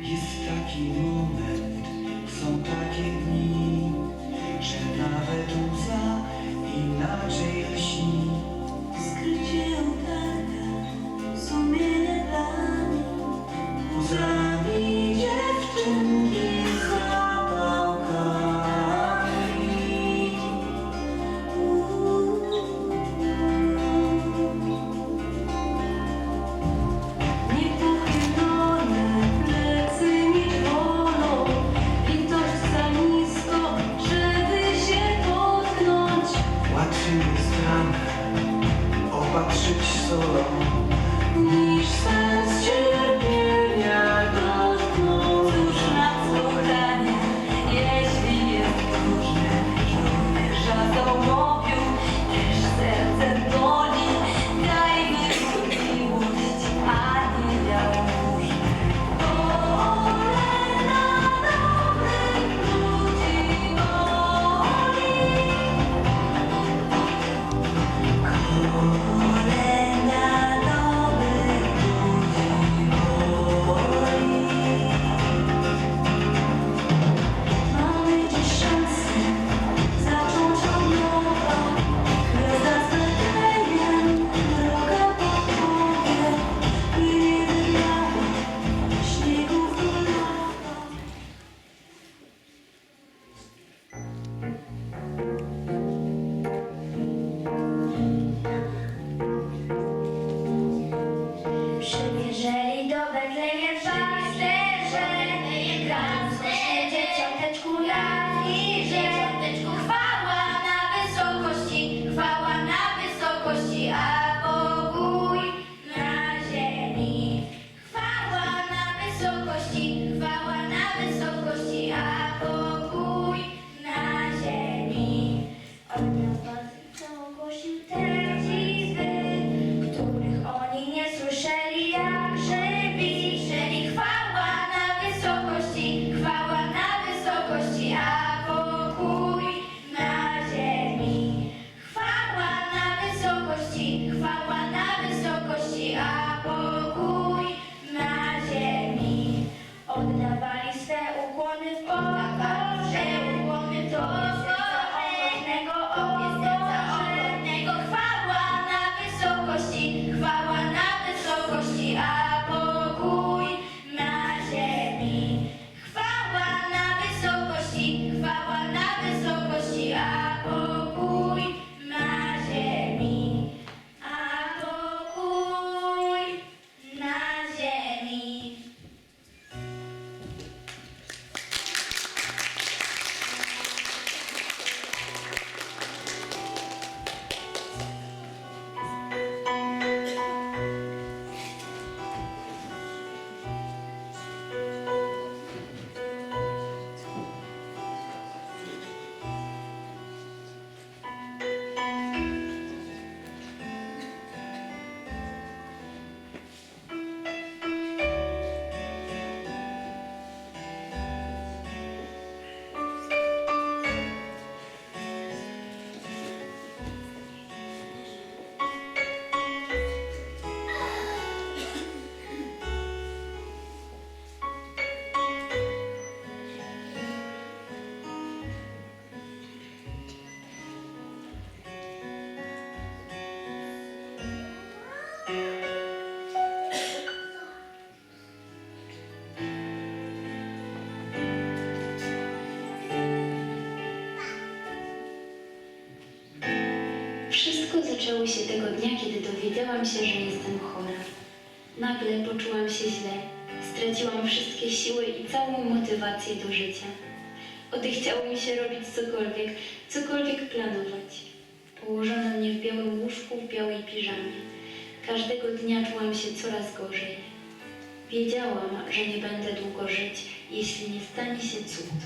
Jest taki mój. Çıkışsalar zaczęły się tego dnia, kiedy dowiedziałam się, że jestem chora. Nagle poczułam się źle. Straciłam wszystkie siły i całą motywację do życia. Odechciało mi się robić cokolwiek, cokolwiek planować. Położono mnie w białym łóżku, w białej piżamie. Każdego dnia czułam się coraz gorzej. Wiedziałam, że nie będę długo żyć, jeśli nie stanie się cud.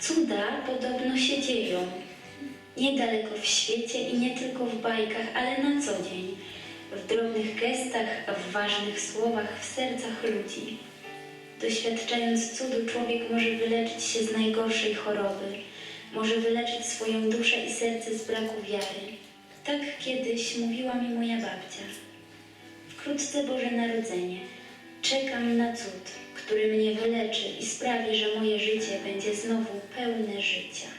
Cuda podobno się dzieją. Niedaleko w świecie i nie tylko w bajkach, ale na co dzień. W drobnych gestach, w ważnych słowach, w sercach ludzi. Doświadczając cudu, człowiek może wyleczyć się z najgorszej choroby, może wyleczyć swoją duszę i serce z braku wiary. Tak kiedyś mówiła mi moja babcia. Wkrótce Boże Narodzenie. Czekam na cud, który mnie wyleczy i sprawi, że moje życie będzie znowu pełne życia.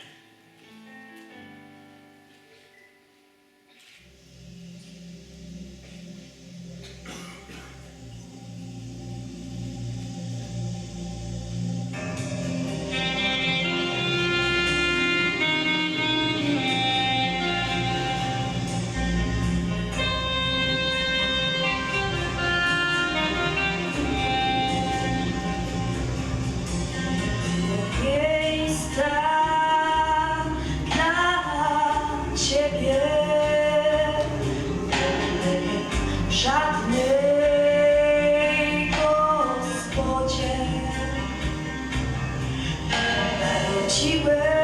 she will.